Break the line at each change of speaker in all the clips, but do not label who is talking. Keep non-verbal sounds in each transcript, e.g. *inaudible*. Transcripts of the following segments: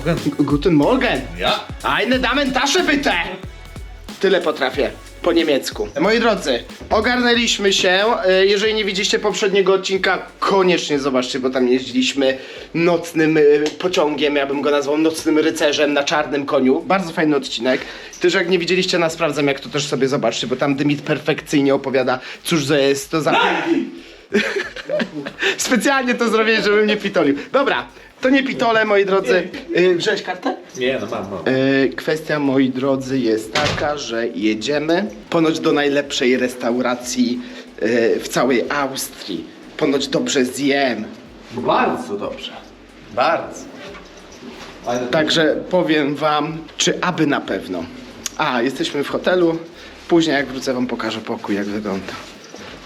Morgen.
Guten Morgen.
Ja?
Eine Damen Tasche bitte! Tyle potrafię. Po niemiecku. Moi drodzy, ogarnęliśmy się. E, Jeżeli nie widzieliście poprzedniego odcinka, koniecznie zobaczcie, bo tam jeździliśmy nocnym e, pociągiem. Ja bym go nazwał nocnym rycerzem na czarnym koniu. Bardzo fajny odcinek. Też jak nie widzieliście na sprawdzam, jak to też sobie zobaczcie, bo tam Dymit perfekcyjnie opowiada, cóż to jest to za. *laughs* Specjalnie to zrobiłem, żebym nie pitolił. Dobra, to nie pitole, moi drodzy. Yy, wziąłeś kartę?
Nie, no mam, mam.
E, Kwestia, moi drodzy, jest taka, że jedziemy ponoć do najlepszej restauracji e, w całej Austrii. Ponoć dobrze zjem. Bardzo dobrze. Bardzo. Także powiem wam, czy aby na pewno. A, jesteśmy w hotelu. Później jak wrócę wam pokażę pokój, jak wygląda.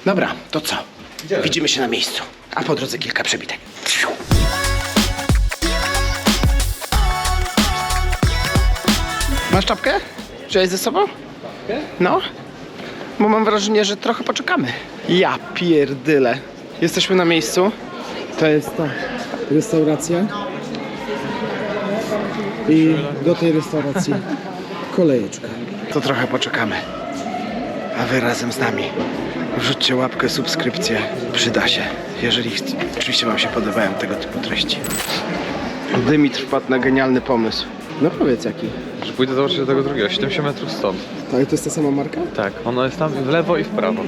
Dobra, to co?
Idziemy.
Widzimy się na miejscu. A po drodze kilka przebitek. Masz czapkę? Wziąłeś ze sobą? No. Bo mam wrażenie, że trochę poczekamy. Ja pierdyle. Jesteśmy na miejscu.
To jest ta restauracja. I do tej restauracji kolejeczka.
To trochę poczekamy. A wy razem z nami. Wrzućcie łapkę, subskrypcję. Przyda się. Jeżeli oczywiście wam się podobają tego typu treści. Dymitr wpadł na genialny pomysł. No powiedz jaki.
Że pójdę zobaczyć do tego drugiego, 70 metrów stąd.
Ale to jest ta sama marka?
Tak, ono jest tam w lewo i w prawo.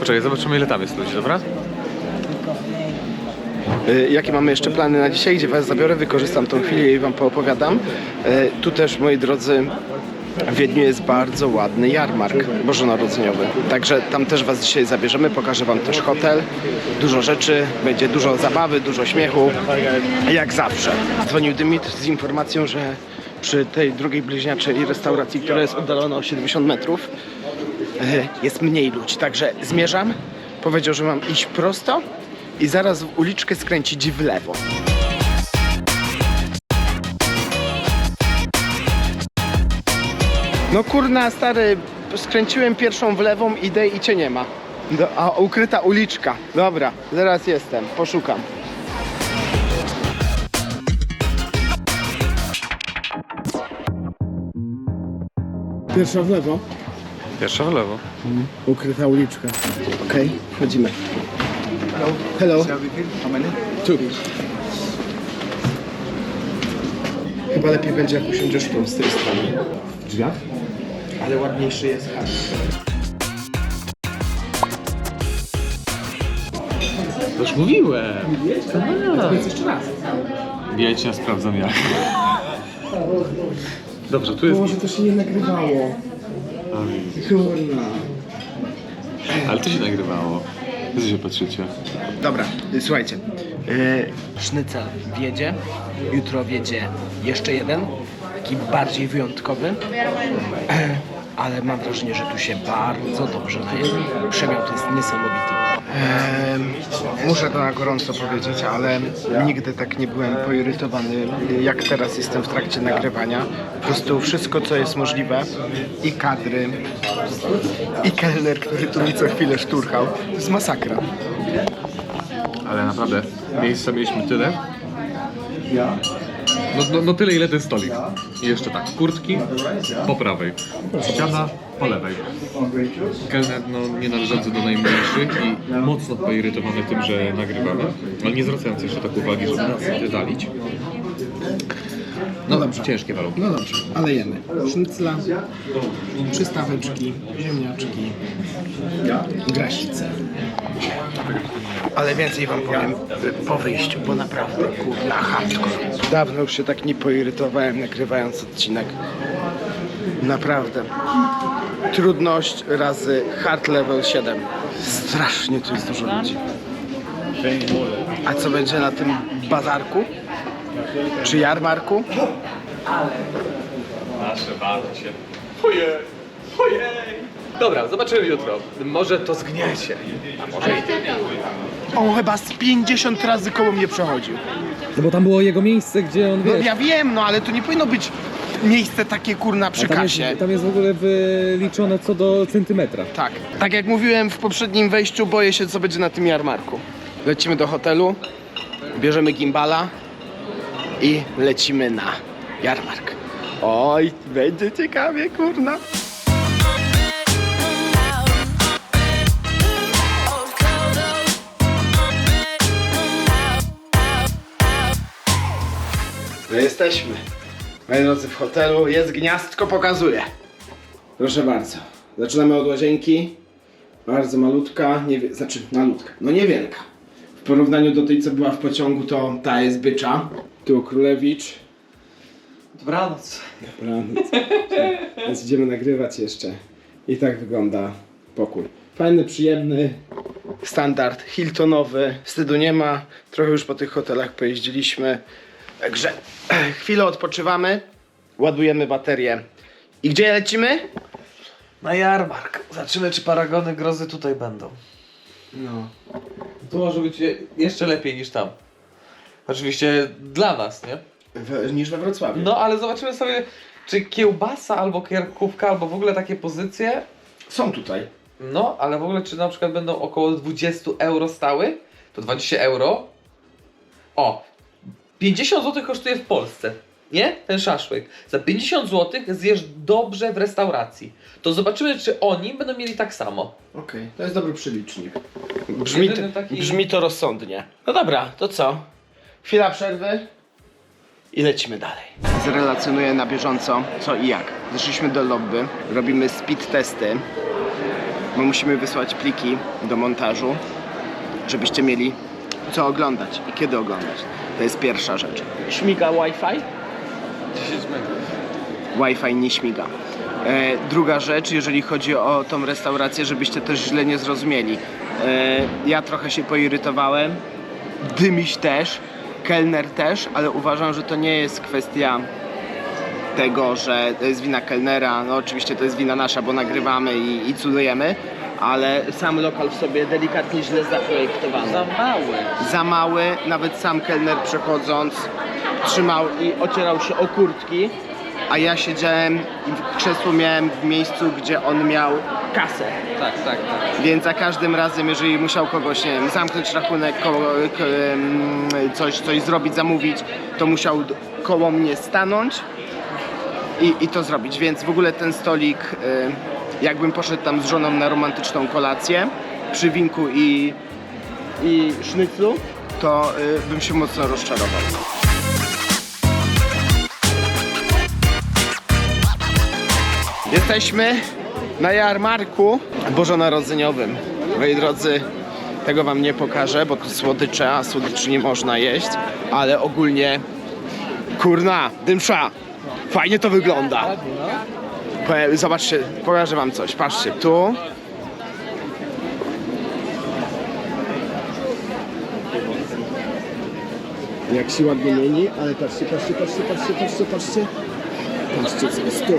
Poczekaj, zobaczymy ile tam jest ludzi, dobra?
Y, Jakie mamy jeszcze plany na dzisiaj, gdzie Was zabiorę, wykorzystam tą chwilę i Wam poopowiadam. Y, Tu też, moi drodzy, w Wiedniu jest bardzo ładny jarmark bożonarodzeniowy. Także tam też Was dzisiaj zabierzemy, pokażę Wam też hotel. Dużo rzeczy, będzie dużo zabawy, dużo śmiechu, jak zawsze. Dzwonił Dymitr z informacją, że przy tej drugiej bliźniaczej restauracji, która jest oddalona o 70 metrów, y, jest mniej ludzi. Także zmierzam. Powiedział, że mam iść prosto i zaraz w uliczkę skręcić w lewo. No kurna stary, skręciłem pierwszą w lewą, idę i cię nie ma. Do, a ukryta uliczka. Dobra, zaraz jestem, poszukam.
Pierwsza w lewo.
Pierwsza w lewo.
Ukryta uliczka.
Okej, wchodzimy. Hello.
Tu.
Chyba lepiej będzie jak usiądziesz tu, z tej strony.
W drzwiach?
Ale ładniejszy jest hak.
To już mówiłem.
Powiedz jeszcze raz.
Wiecie, ja sprawdzam jak. *laughs* Dobrze, tu jest...
Może to się nie nagrywało. Kurna.
Ale to się nagrywało. Co się patrzycie?
Dobra, y, słuchajcie. Yy, sznycel wiedzie, jutro wiedzie jeszcze jeden, taki bardziej wyjątkowy. *clears throat* Ale mam wrażenie, że tu się bardzo dobrze najemy. Przemiał to jest niesamowity. Muszę to na gorąco powiedzieć, ale nigdy tak nie byłem poirytowany, jak teraz jestem w trakcie nagrywania. Po prostu wszystko, co jest możliwe i kadry, i kelner, który tu mi co chwilę szturchał, to jest masakra.
Ale naprawdę, miejsca mieliśmy tyle. No, no, no tyle ile ten stolik. I jeszcze tak, kurtki po prawej, ściana po lewej. Kelner no, nie należący do najmniejszych i mocno poirytowany tym, że nagrywamy, ale nie zwracając jeszcze tak uwagi, żeby nas wydalić. No dobrze, ciężkie warunki.
No dobrze, ale jemy. Sznycla, przystaweczki, ziemniaczki, grasice.
Ale więcej wam powiem po wyjściu, bo naprawdę kurna hardcore. Dawno już się tak nie poirytowałem nagrywając odcinek. Naprawdę. Trudność razy hard level 7. Strasznie tu jest dużo ludzi. A co będzie na tym bazarku? Czy jarmarku?
Nasze się. Ojej, ojej. Dobra, zobaczymy jutro. Może to zgniecie. A może i.
On chyba z 50 razy koło mnie przechodził.
No bo tam było jego miejsce, gdzie on
No
wiesz.
ja wiem, no ale to nie powinno być miejsce takie kurna przy
tam, jest,
kasie.
tam jest w ogóle wyliczone co do centymetra.
Tak. Tak jak mówiłem w poprzednim wejściu, boję się co będzie na tym jarmarku. Lecimy do hotelu, bierzemy gimbala i lecimy na jarmark. Oj, będzie ciekawie, kurna. No jesteśmy. Moi drodzy, w hotelu jest gniazdko, pokazuję. Proszę bardzo. Zaczynamy od łazienki. Bardzo malutka, nie, znaczy malutka, no niewielka. W porównaniu do tej, co była w pociągu, to ta jest bycza. Tu Królewicz.
Dobranoc.
Dobranoc. Więc idziemy nagrywać jeszcze. I tak wygląda pokój. Fajny, przyjemny, standard Hiltonowy. Wstydu nie ma. Trochę już po tych hotelach pojeździliśmy. Także *clears throat* chwilę odpoczywamy. Ładujemy baterię. I gdzie lecimy?
Na jarmark. Zobaczymy, czy paragony grozy tutaj będą.
No.
Tu może być je- jeszcze lepiej niż tam. Oczywiście dla nas, nie?
W, niż we Wrocławiu.
No ale zobaczymy sobie, czy kiełbasa albo kierkówka, albo w ogóle takie pozycje.
Są tutaj.
No, ale w ogóle czy na przykład będą około 20 euro stały? To 20 euro. O! 50 zł kosztuje w Polsce. Nie? Ten szaszłyk. Za 50 zł zjesz dobrze w restauracji. To zobaczymy, czy oni będą mieli tak samo.
Okej, to jest dobry przelicznik. Brzmi,
Jedyny taki-
brzmi to rozsądnie. No dobra, to co? Chwila przerwy i lecimy dalej. Zrelacjonuję na bieżąco co i jak. Zeszliśmy do lobby, robimy speed testy. Bo musimy wysłać pliki do montażu, żebyście mieli co oglądać i kiedy oglądać. To jest pierwsza rzecz. Śmiga Wi-Fi?
10 metrów.
Wi-Fi nie śmiga. E, druga rzecz, jeżeli chodzi o tą restaurację, żebyście też źle nie zrozumieli. E, ja trochę się poirytowałem, dymiś też, kelner też, ale uważam, że to nie jest kwestia tego, że to jest wina kelnera. No oczywiście to jest wina nasza, bo nagrywamy i, i cudujemy, ale sam lokal w sobie delikatnie źle zaprojektowany
Za mały.
za mały, nawet sam kelner przechodząc trzymał i ocierał się o kurtki, a ja siedziałem i w krzesło miałem w miejscu, gdzie on miał kasę.
Tak, tak, tak.
Więc za każdym razem, jeżeli musiał kogoś, nie wiem, zamknąć rachunek, ko- em, coś, coś zrobić, zamówić, to musiał d- koło mnie stanąć i, i to zrobić. Więc w ogóle ten stolik, y, jakbym poszedł tam z żoną na romantyczną kolację przy winku i, i sznyclu, to y, bym się mocno rozczarował. Jesteśmy na jarmarku bożonarodzeniowym. Moi drodzy, tego wam nie pokażę, bo to słodycze, a słodyczy nie można jeść, ale ogólnie kurna, dymsza, fajnie to wygląda. Zobaczcie, pokażę wam coś. Patrzcie, tu. Jak się ładnie mieni, ale patrzcie, patrzcie, patrzcie, patrzcie, patrzcie, patrzcie. Patrzcie, co jest tu.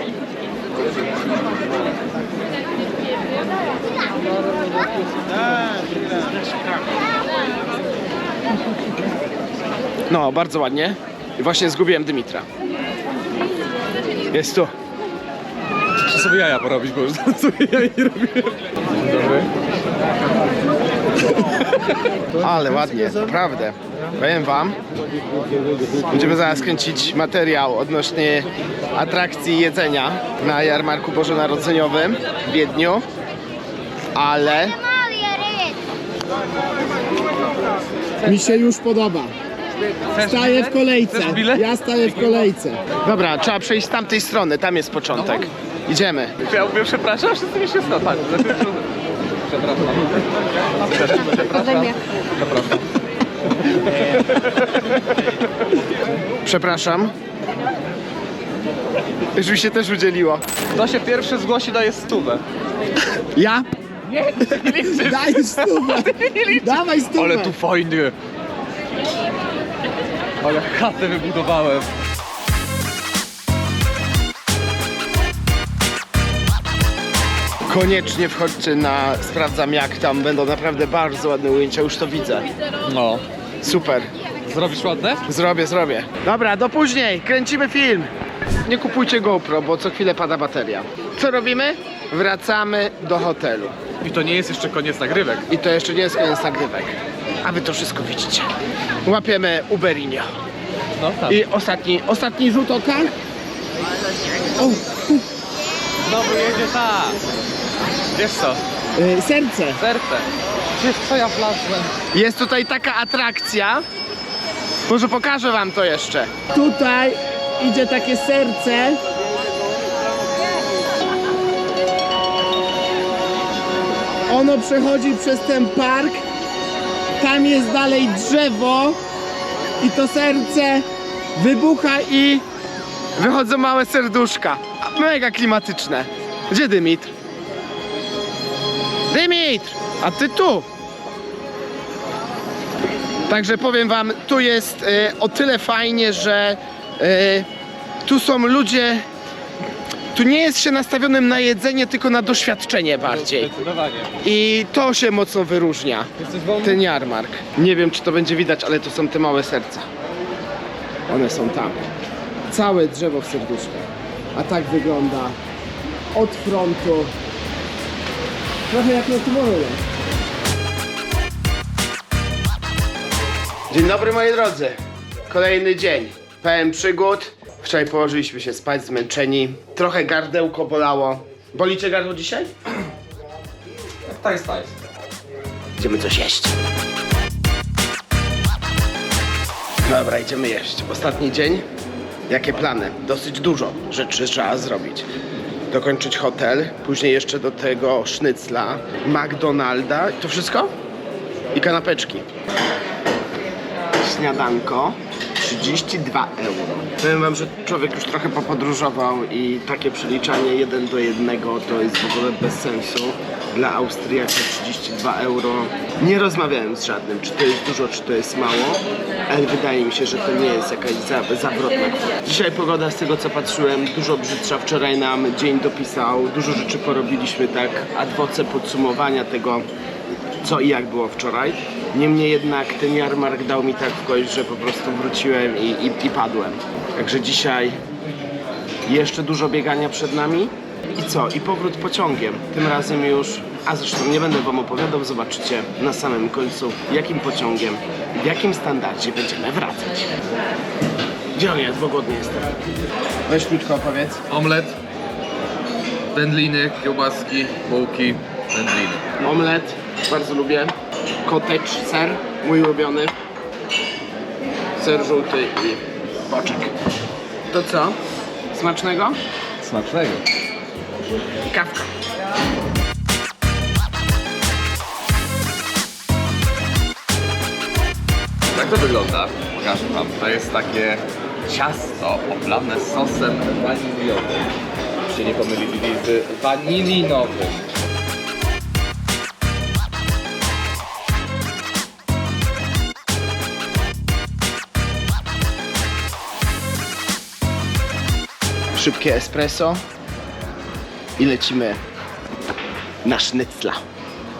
No, bardzo ładnie. I właśnie zgubiłem Dymitra. Jest tu.
Sobie jaja porobić, bo już sobie ja nie robię.
Ale ładnie, naprawdę. Powiem wam, będziemy zaraz kręcić materiał odnośnie atrakcji jedzenia na jarmarku bożonarodzeniowym w Wiedniu, ale mi się już podoba. Staję w kolejce.
Chcesz bilet?
Ja staję w kolejce. Dobra, trzeba przejść z tamtej strony, tam jest początek. Idziemy.
Ja mówię, przepraszam, wszyscy mi się stopali. Przepraszam. Przepraszam.
Przepraszam. Już mi się też udzieliło.
Kto się pierwszy zgłosi, daje stówę.
Ja? Nie, Daj stówę! *laughs* Dawaj stówę!
Ale tu fajnie. Ale chatę wybudowałem.
Koniecznie wchodźcie na Sprawdzam jak tam, będą naprawdę bardzo ładne ujęcia, już to widzę.
No.
Super,
Zrobisz ładne?
zrobię, zrobię. Dobra, do później, kręcimy film. Nie kupujcie GoPro, bo co chwilę pada bateria. Co robimy? Wracamy do hotelu.
I to nie jest jeszcze koniec nagrywek.
I to jeszcze nie jest koniec nagrywek. A wy to wszystko widzicie. Łapiemy Uberinio.
No tak.
I ostatni, ostatni rzut oka. O,
Znowu jedzie ta. Wiesz co?
y, serce.
Serce. Wiesz co ja wlazłem?
Jest tutaj taka atrakcja. Może pokażę wam to jeszcze. Tutaj idzie takie serce. Ono przechodzi przez ten park. Tam jest dalej drzewo. I to serce wybucha i wychodzą małe serduszka. Mega klimatyczne. Gdzie Dymitr? Dymitr! A ty tu! Także powiem wam, tu jest e, o tyle fajnie, że e, tu są ludzie. Tu nie jest się nastawionym na jedzenie, tylko na doświadczenie bardziej.
Zdecydowanie.
I to się mocno wyróżnia.
Jesteś wolny?
Ten jarmark. Nie wiem, czy to będzie widać, ale to są te małe serca. One są tam. Całe drzewo w serduszkach. A tak wygląda od frontu. Trochę jak na Tomorrowland. Dzień dobry moi drodzy. Kolejny dzień. Pełen przygód. Wczoraj położyliśmy się spać zmęczeni. Trochę gardełko bolało. Bolicie gardło dzisiaj?
Tak jest, tak.
Idziemy coś jeść. Dobra, idziemy jeść. Ostatni dzień. Jakie plany? Dosyć dużo rzeczy trzeba zrobić. Dokończyć hotel, później jeszcze do tego sznycla, McDonalda. To wszystko? I kanapeczki. Śniadanko 32 euro. Powiem wam, że człowiek już trochę popodróżował i takie przeliczanie 1 do 1 to jest w ogóle bez sensu. Dla Austriaka 32 euro. Nie rozmawiałem z żadnym, czy to jest dużo, czy to jest mało, ale wydaje mi się, że to nie jest jakaś za, zawrotna. Dzisiaj pogoda, z tego co patrzyłem, dużo brzydsza. Wczoraj nam dzień dopisał, dużo rzeczy porobiliśmy tak voce podsumowania tego, co i jak było wczoraj. Niemniej jednak ten jarmark dał mi tak w kość, że po prostu wróciłem i, i, i padłem. Także dzisiaj jeszcze dużo biegania przed nami. I co? I powrót pociągiem. Tym razem już, a zresztą nie będę wam opowiadał, zobaczycie na samym końcu, jakim pociągiem, w jakim standardzie będziemy wracać. Gdzie on jest? Bo głodny jestem. Weź krótko opowiedz.
Omlet, wędliny, kiełbaski, bułki, wędliny.
Omlet, bardzo lubię. Cottage ser, mój ulubiony. Ser żółty i boczek. To co? Smacznego?
Smacznego.
Kawka.
Tak to wygląda. Pokażę wam. To jest takie ciasto oblane sosem waniliowym. Się nie pomylili z wanilinowym.
Szybkie espresso. I lecimy na sznycla.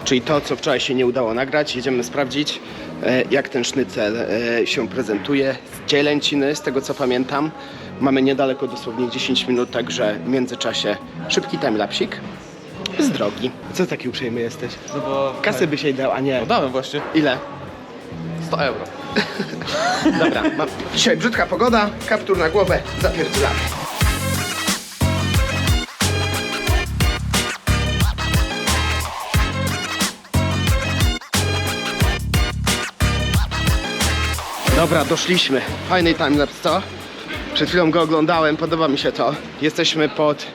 Czyli to, co wczoraj się nie udało nagrać. Jedziemy sprawdzić, e, jak ten sznycel e, się prezentuje. Z Cielęciny, z tego co pamiętam. Mamy niedaleko, dosłownie 10 minut, także w międzyczasie szybki timelapsik z drogi. Co taki uprzejmy jesteś?
No bo...
Kasy by się dał, a nie.
Dałem właśnie.
Ile?
100 euro. *laughs*
Dobra, mam. Dzisiaj brzydka pogoda, kaptur na głowę, zapierdzielamy. Dobra, doszliśmy. Fajny timelapse, co? Przed chwilą go oglądałem, podoba mi się to. Jesteśmy pod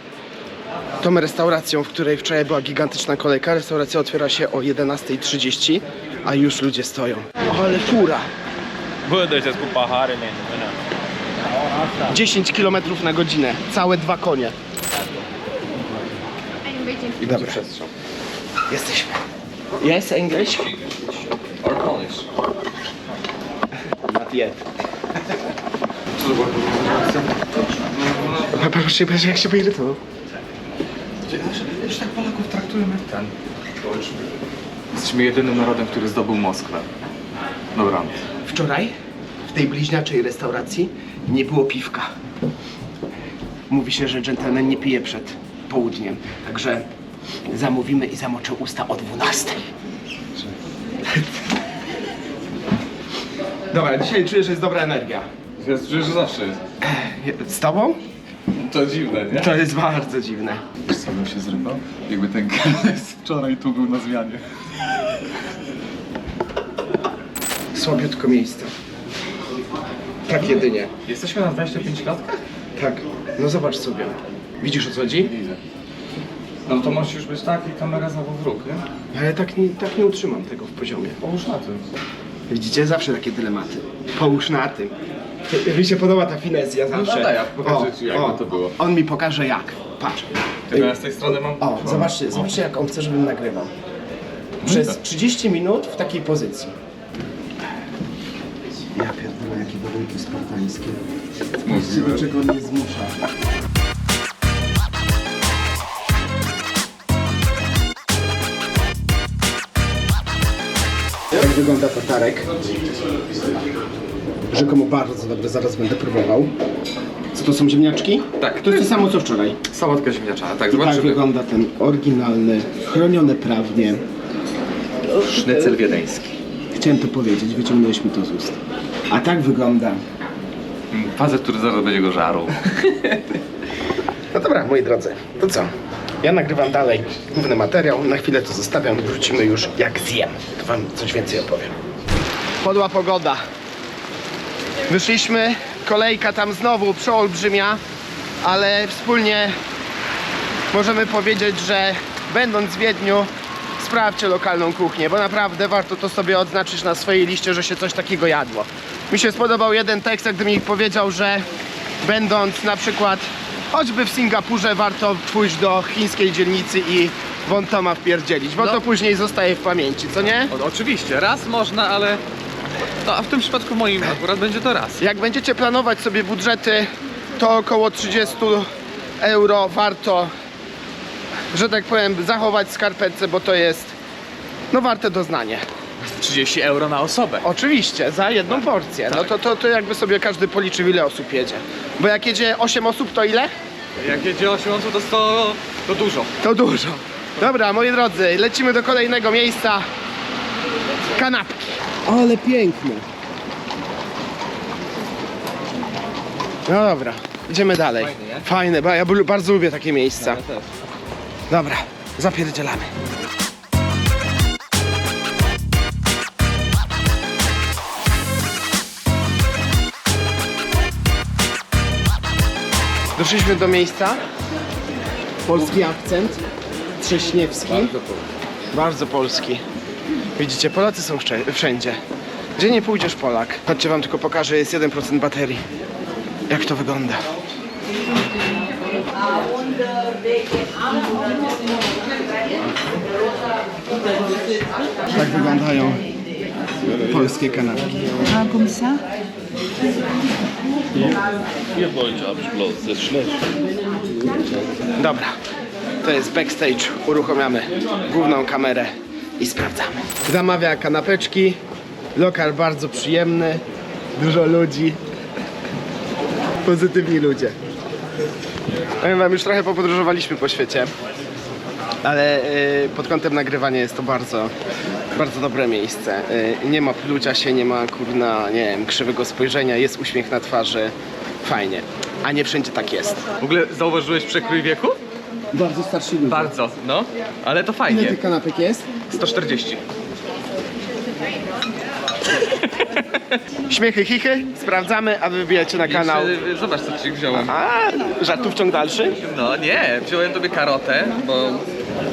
tą restauracją, w której wczoraj była gigantyczna kolejka. Restauracja otwiera się o 11.30, a już ludzie stoją. O, ale fura!
Man. Mână.
10 km na godzinę, całe dwa konie.
I przestrzał.
Jesteśmy. Yes, English?
Or Polish.
Yet.
Co to była
Proszę, proszę, jak się poirytował.
Już tak Polaków traktujemy jak ten. Jesteśmy jedynym narodem, który zdobył Moskwę. Dobra.
Wczoraj w tej bliźniaczej restauracji nie było piwka. Mówi się, że dżentelmen nie pije przed południem, także zamówimy i zamoczę usta o 12. Dobra, dzisiaj czuję, że jest dobra energia.
Ja czuję, że zawsze jest.
Z tobą?
To dziwne, nie?
To jest bardzo dziwne.
Wiesz co bym się zrywał? Jakby ten KS wczoraj tu był na zmianie.
Słabiutko miejsca. Tak jedynie.
Jesteśmy na 25 klatkach?
Tak. No zobacz sobie. Widzisz o co chodzi?
Widzę. No to musi już być tak i kamera znowu w róg, nie?
Ale tak nie, tak nie utrzymam tego w poziomie.
Połóż na tym.
Widzicie? Zawsze takie dylematy. Połóż na tym. Mi się podoba ta finezja zawsze.
No daj, ja pokażę ci, jakby to było.
On mi pokaże jak. Patrz.
Tylko ja z tej strony mam...
O, zobaczcie, zobaczcie jak on chce, żebym nagrywał. Przez 30 minut w takiej pozycji. Ja pierdolę, jakie warunki spartańskie.
Mówiłem.
czego on nie zmusza. Jak wygląda tatarek? Rzekomo bardzo dobre, zaraz będę próbował. Co to są ziemniaczki?
Tak.
To jest to samo co wczoraj.
Sałatka ziemniaczana, tak,
I tak
zobaczymy.
wygląda ten oryginalny, chroniony prawnie.
Sznycel wiedeński.
Chciałem to powiedzieć, wyciągnąłeś mi to z ust. A tak wygląda.
Facet, który zaraz będzie go żarł. *laughs*
No dobra, moi drodzy, to co? Ja nagrywam dalej główny materiał, na chwilę to zostawiam, wrócimy już jak zjem. To wam coś więcej opowiem. Podła pogoda. Wyszliśmy, kolejka tam znowu przeolbrzymia, ale wspólnie możemy powiedzieć, że będąc w Wiedniu, sprawdźcie lokalną kuchnię, bo naprawdę warto to sobie odznaczyć na swojej liście, że się coś takiego jadło. Mi się spodobał jeden tekst, gdy mi powiedział, że będąc na przykład choćby w Singapurze warto pójść do chińskiej dzielnicy i wątoma wpierdzielić, bo
No.
to później zostaje w pamięci, co nie?
O, oczywiście, raz można, ale... No, a w tym przypadku moim akurat będzie to raz.
Jak będziecie planować sobie budżety, to około 30 euro warto, że tak powiem, zachować w skarpetce, bo to jest no warte doznanie.
30 euro na osobę.
Oczywiście, za jedną porcję. No to, to, to jakby sobie każdy policzył ile osób jedzie. Bo jak jedzie 8 osób, to ile?
Jak jedzie 8 osób, to, to, to dużo.
To dużo. Dobra, moi drodzy, lecimy do kolejnego miejsca. Kanapki. Ale piękne. No dobra, idziemy dalej.
Fajne?
Fajne, bo ja bu- bardzo lubię takie miejsca. Dobra, zapierdzielamy. Doszliśmy do miejsca. Polski akcent. Trześniewski. Bardzo polski. Widzicie, Polacy są wszędzie. Gdzie nie pójdziesz Polak. Chodźcie wam tylko pokażę, jest 1% baterii. Jak to wygląda. Tak wyglądają polskie kanapki.
Ah, comme ça
Dobra, to jest backstage. Uruchamiamy główną kamerę i sprawdzamy. Zamawia kanapeczki. Lokal bardzo przyjemny. Dużo ludzi. Pozytywni ludzie. Powiem wam, już trochę popodróżowaliśmy po świecie. Ale y, pod kątem nagrywania jest to bardzo, bardzo dobre miejsce. Y, nie ma plucia się, nie ma kurna, nie wiem, krzywego spojrzenia, jest uśmiech na twarzy. Fajnie. A nie wszędzie tak jest.
W ogóle zauważyłeś przekrój wieku?
Bardzo starsi ludzie.
Bardzo, no. Ale to
Ile
fajnie.
tych kanapek jest?
140.
Śmiechy, chichy, sprawdzamy, a wy wbijacie na kanał.
Jeszcze, Zobacz, co ci wziąłem.
A, żartów ciąg dalszy?
No nie, wziąłem tobie karotę, bo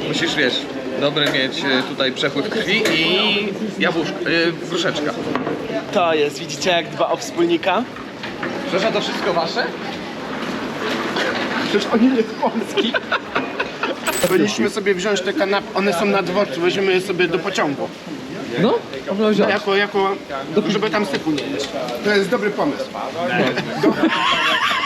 musisz, wiesz, dobry mieć e, tutaj przepływ krwi i jabłuszko, e, gruszeczka.
To jest, widzicie jak dba o wspólnika?
Przecież to wszystko wasze?
Przecież oni nie z Polski. Powinniśmy sobie wziąć te kanapy, one są na dworcu, weźmiemy je sobie do pociągu.
No, można wziąć.
Jako, jako, żeby tam sypu nie mieć. To jest dobry pomysł. *laughs*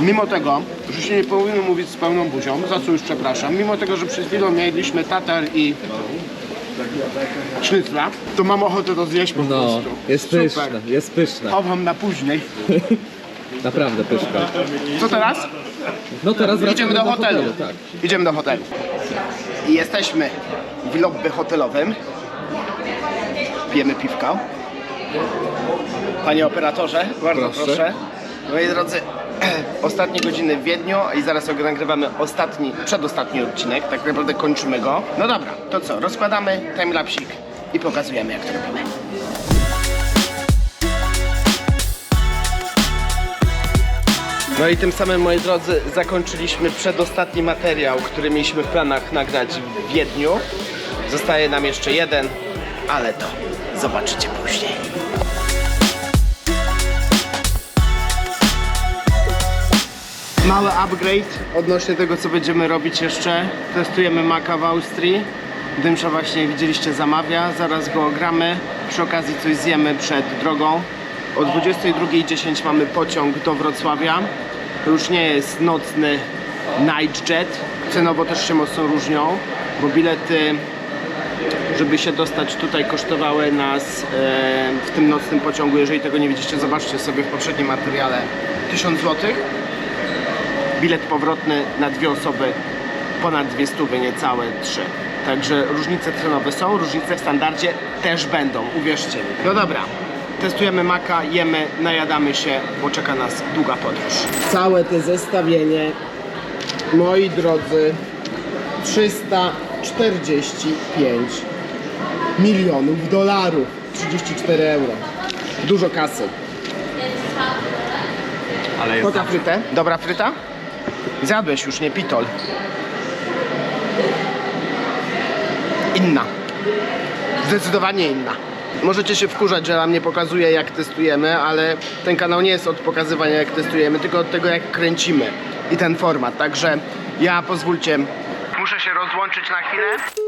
Mimo tego, że się nie powinno mówić z pełną buzią, za co już przepraszam, mimo tego, że przed chwilą mieliśmy tatar i sznycla, to mam ochotę to zjeść po
No,
prostu.
jest
Super.
pyszne, jest pyszne.
Chowam na później. *laughs*
Naprawdę pyszne.
Co teraz?
No teraz
Idziemy do hotelu.
tak.
Idziemy do hotelu. I jesteśmy w lobby hotelowym. Pijemy piwka. Panie operatorze, bardzo
Proszę.
proszę. Moi drodzy, *clears throat* ostatnie godziny w Wiedniu i zaraz nagrywamy ostatni, przedostatni odcinek, tak naprawdę kończymy go. No dobra, to co, rozkładamy timelapsik i pokazujemy jak to robimy. No i tym samym, moi drodzy, zakończyliśmy przedostatni materiał, który mieliśmy w planach nagrać w Wiedniu. Zostaje nam jeszcze jeden, ale to zobaczycie później. Mały upgrade odnośnie tego, co będziemy robić jeszcze. Testujemy Maca w Austrii. Dymsza właśnie widzieliście zamawia, zaraz go ogramy. Przy okazji coś zjemy przed drogą. O 22.10 mamy pociąg do Wrocławia. To już nie jest nocny night jet. Cenowo też się mocno różnią, bo bilety żeby się dostać tutaj kosztowały nas e, w tym nocnym pociągu, jeżeli tego nie widzicie, zobaczcie sobie w poprzednim materiale 1000 zł. Bilet powrotny na dwie osoby ponad dwie stówy, niecałe trzy. Także różnice cenowe są, różnice w standardzie też będą, uwierzcie mi. No dobra, testujemy maka, jemy, najadamy się, bo czeka nas długa podróż. Całe te zestawienie, moi drodzy, 345 milionów dolarów. 34 euro. Dużo kasy.
Ale jest
Poka frytę. Dobra fryta? Zjadłeś już, nie pitol. Inna. Zdecydowanie inna. Możecie się wkurzać, że nam nie pokazuje jak testujemy, ale ten kanał nie jest od pokazywania jak testujemy, tylko od tego jak kręcimy i ten format. Także ja pozwólcie, muszę się rozłączyć na chwilę.